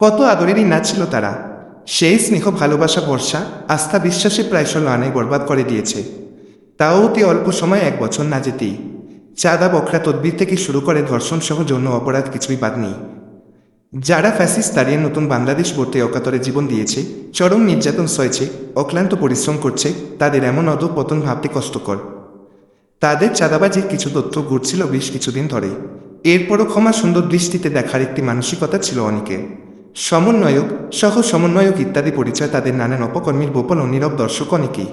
কত আদরেরই না ছিল তারা। সেই স্নেহ, ভালোবাসা, ভরসা, আস্থা বিশ্বাসে প্রায় ষোলো আনায় বরবাদ করে দিয়েছে। তাও অতি অল্প সময় এক বছর না যেতেই চাঁদা বকরা তদবির থেকে শুরু করে ধর্ষণ সহ যৌন অপরাধ কিছুই বাদ নেই। যারা ফ্যাসিস দাঁড়িয়ে নতুন বাংলাদেশ গড়তে অকাতরে জীবন দিয়েছে, চরম নির্যাতন সয়েছে, অক্লান্ত পরিশ্রম করছে, তাদের এমন অধপতন ভাবতে কষ্টকর। তাদের চাঁদাবাজির কিছু তথ্য ঘুরছিল বেশ কিছুদিন ধরে। এরপরও ক্ষমা সুন্দর দৃষ্টিতে দেখার একটি মানসিকতা ছিল অনেকের। সমন্বয়ক সহ সমন্বয়ক ইত্যাদি পরিচয় তাদের নানান অপকর্মীর গোপন ও নীরব দর্শক অনেকেই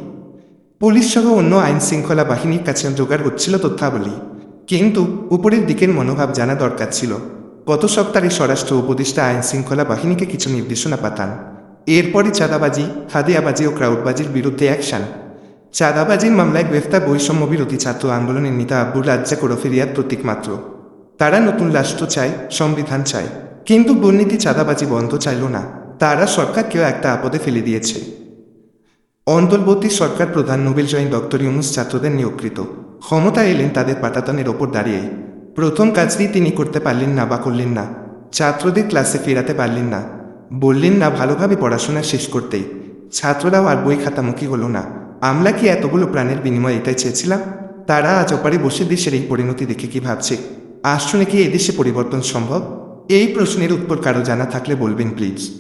পুলিশ সহ অন্য আইন শৃঙ্খলা বাহিনীর কাছে জোগাড় হচ্ছিল তথ্যাবলী। কিন্তু উপরের দিকের মনোভাব জানা দরকার ছিল। গত সপ্তাহে স্বরাষ্ট্র উপদেষ্টা আইন শৃঙ্খলা বাহিনীকে কিছু নির্দেশনা পাতান এরপরই চাঁদাবাজি, হাদিয়াবাজি ও ক্রাউডবাজির বিরুদ্ধে অ্যাকশন। চাঁদাবাজির মামলায় গ্রেফতার বৈষম্য বিরোধী ছাত্র আন্দোলনের নেতা আব্দুল রাজ্জাক ওরফে প্রতীক মাত্র। তারা নতুন রাষ্ট্র চায়, সংবিধান চায়। কিন্তু দুর্নীতি চাঁদাবাজি বন্ধ চাইল না। তারা সরকারকেও একটা আপদে ফেলে দিয়েছে। অন্তর্বর্তী সরকার প্রধান নোবেল জয়ী ডক্টর ইউনুস ছাত্রদের নিয়োগকৃত। ক্ষমতা এলেন তাদের পাটাতনের ওপর দাঁড়িয়ে। প্রথম কাজটি তিনি করতে পারলেন না বা করলেন না। ছাত্রদের ক্লাসে ফেরাতে পারলেন না। বললেন, না, ভালোভাবে পড়াশোনা শেষ করতেই। ছাত্ররাও আর বই খাতামুখী হলো না। আমরা কি এতগুলো প্রাণের বিনিময় এটাই চেয়েছিলাম? তারা আজ অপারে বসে দেশের এই পরিণতি দেখে কি ভাবছে? আসলে কি এদেশে পরিবর্তন সম্ভব? এই প্রশ্নের উত্তর কারও জানা থাকলে বলবেন প্লিজ।